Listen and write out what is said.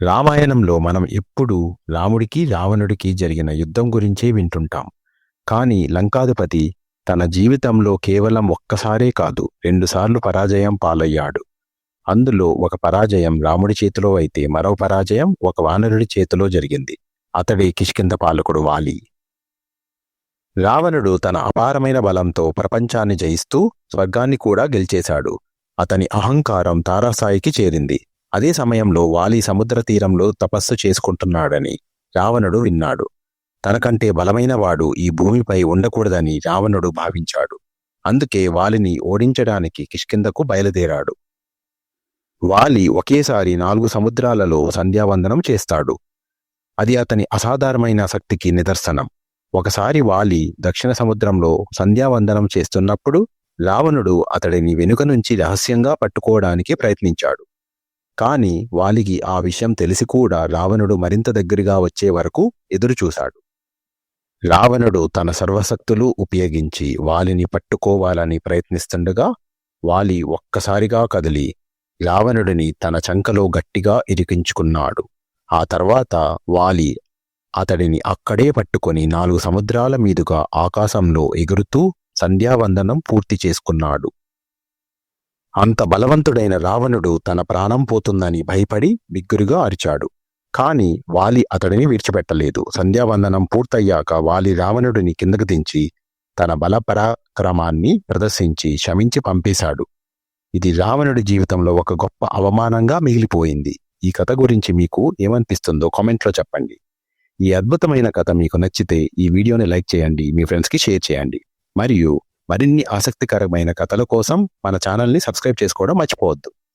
రామాయణంలో మనం ఎప్పుడూ రాముడికి రావణుడికి జరిగిన యుద్ధం గురించే వింటుంటాం. కానీ లంకాధిపతి తన జీవితంలో కేవలం ఒక్కసారే కాదు రెండుసార్లు పరాజయం పాలయ్యాడు. అందులో ఒక పరాజయం రాముడి చేతిలో అయితే మరో పరాజయం ఒక వానరుడి చేతిలో జరిగింది. అతడే కిష్కింద పాలకుడు వాలి. రావణుడు తన అపారమైన బలంతో ప్రపంచాన్ని జయిస్తూ స్వర్గాన్ని కూడా గెలిచేశాడు. అతని అహంకారం తారాస్థాయికి చేరింది. అదే సమయంలో వాలి సముద్ర తీరంలో తపస్సు చేసుకుంటున్నాడని రావణుడు విన్నాడు. తనకంటే బలమైన వాడు ఈ భూమిపై ఉండకూడదని రావణుడు భావించాడు. అందుకే వాలిని ఓడించడానికి కిష్కిందకు బయలుదేరాడు. వాలి ఒకేసారి నాలుగు సముద్రాలలో సంధ్యావందనం చేస్తాడు. అది అతని అసాధారణమైన శక్తికి నిదర్శనం. ఒకసారి వాలి దక్షిణ సముద్రంలో సంధ్యావందనం చేస్తున్నప్పుడు రావణుడు అతడిని వెనుక నుంచి రహస్యంగా పట్టుకోవడానికి ప్రయత్నించాడు. కాని వాలికి ఆ విషయం తెలిసి కూడా రావణుడు మరింత దగ్గరగా వచ్చే వరకు ఎదురుచూశాడు. రావణుడు తన సర్వశక్తులు ఉపయోగించి వాలిని పట్టుకోవాలని ప్రయత్నిస్తుండగా వాలి ఒక్కసారిగా కదిలి రావణుడిని తన చంకలో గట్టిగా ఇరికించుకున్నాడు. ఆ తర్వాత వాలి అతడిని అక్కడే పట్టుకొని నాలుగు సముద్రాల మీదుగా ఆకాశంలో ఎగురుతూ సంధ్యావందనం పూర్తి చేసుకున్నాడు. అంత బలవంతుడైన రావణుడు తన ప్రాణం పోతుందని భయపడి బిగ్గురుగా అరిచాడు. కాని వాలి అతడిని విడిచిపెట్టలేదు. సంధ్యావందనం పూర్తయ్యాక వాలి రావణుడిని కిందకు దించి తన బలపరాక్రమాన్ని ప్రదర్శించి శమించి పంపేశాడు. ఇది రావణుడి జీవితంలో ఒక గొప్ప అవమానంగా మిగిలిపోయింది. ఈ కథ గురించి మీకు ఏమనిపిస్తుందో కామెంట్లో చెప్పండి. ఈ అద్భుతమైన కథ మీకు నచ్చితే ఈ వీడియోని లైక్ చేయండి మీ ఫ్రెండ్స్కి షేర్ చేయండి. మరియు మరిన్ని ఆసక్తికరమైన కథల కోసం మన ఛానల్ని సబ్స్క్రైబ్ చేసుకోవడం మర్చిపోవద్దు.